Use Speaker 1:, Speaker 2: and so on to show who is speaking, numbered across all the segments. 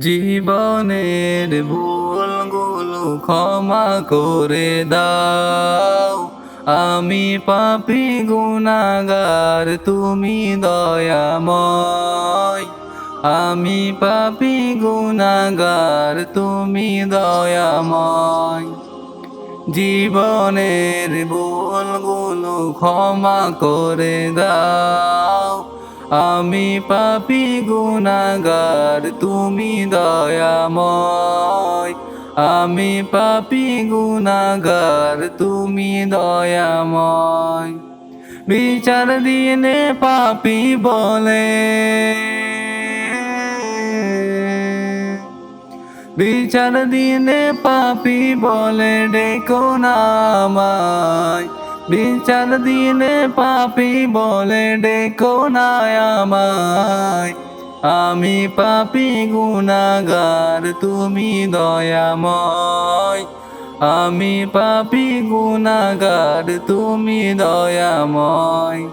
Speaker 1: জীবনের ভুলগুলো ক্ষমা করে দাও। আমি পাপি গুনাগার, তুমি দয়াময়। আমি পাপি গুনাগার, তুমি দয়াময়। জীবনের ভুলগুলো ক্ষমা করে দাও। আমি পাপি গুনাগার, তুমি দয়াময়। আমি পাপি গুনাগার, তুমি দয়াময়। বিচার দিনে পাপি বলে। বিচার দিনে পাপি বলে, ডেকো নামায় বিচার দিনে পাপি বলে ডেকো আমায়। আমি পাপি গুনাগার তুমি দয়াময়। আমি পাপি গুনাগার তুমি দয়াময়।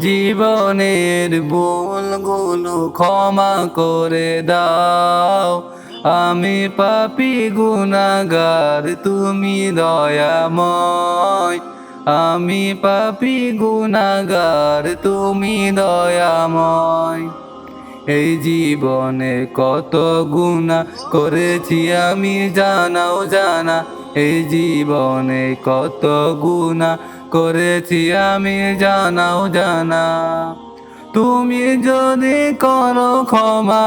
Speaker 1: জীবনের ভুলগুলো ক্ষমা করে দাও। আমি পাপি গুনাগার তুমি দয়াময়। আমি পাপি গুনাগার, তুমি দয়াময়। এই জীবনে কত গুণা করেছি আমি জানাও জানা। এই জীবনে কত গুণা করেছি আমি জানাও জানা। তুমি যদি করো ক্ষমা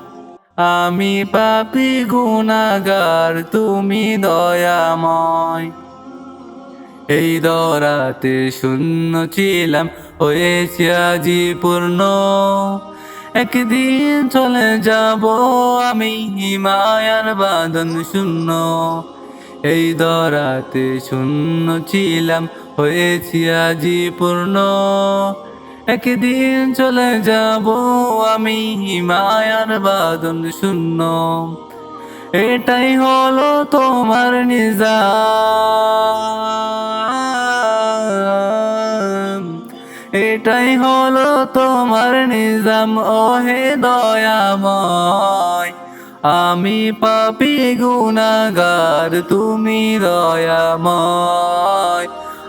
Speaker 1: আমি পাপি গুনাগার, তুমি দয়াময়। এই দরাতে শূন্য ছিলাম হয়েছে আজি পূর্ণ। একদিন চলে যাব আমি, হিমায়ার বাদন শূন্য। এই দরাতে শূন্য ছিলাম হয়েছি আজি পূর্ণ। একদিন চলে যাব আমি হিমায়ার বাদন শূন্য। এটাই হলো তোমার নিজাম। এটাই হলো তোমার নিজাম, ওহে দয়াময়। আমি পাপি গুনাগার, তুমি দয়াময়।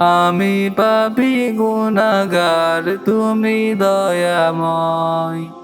Speaker 1: আমি পাপি গুণাগার তুমি দয়াময়।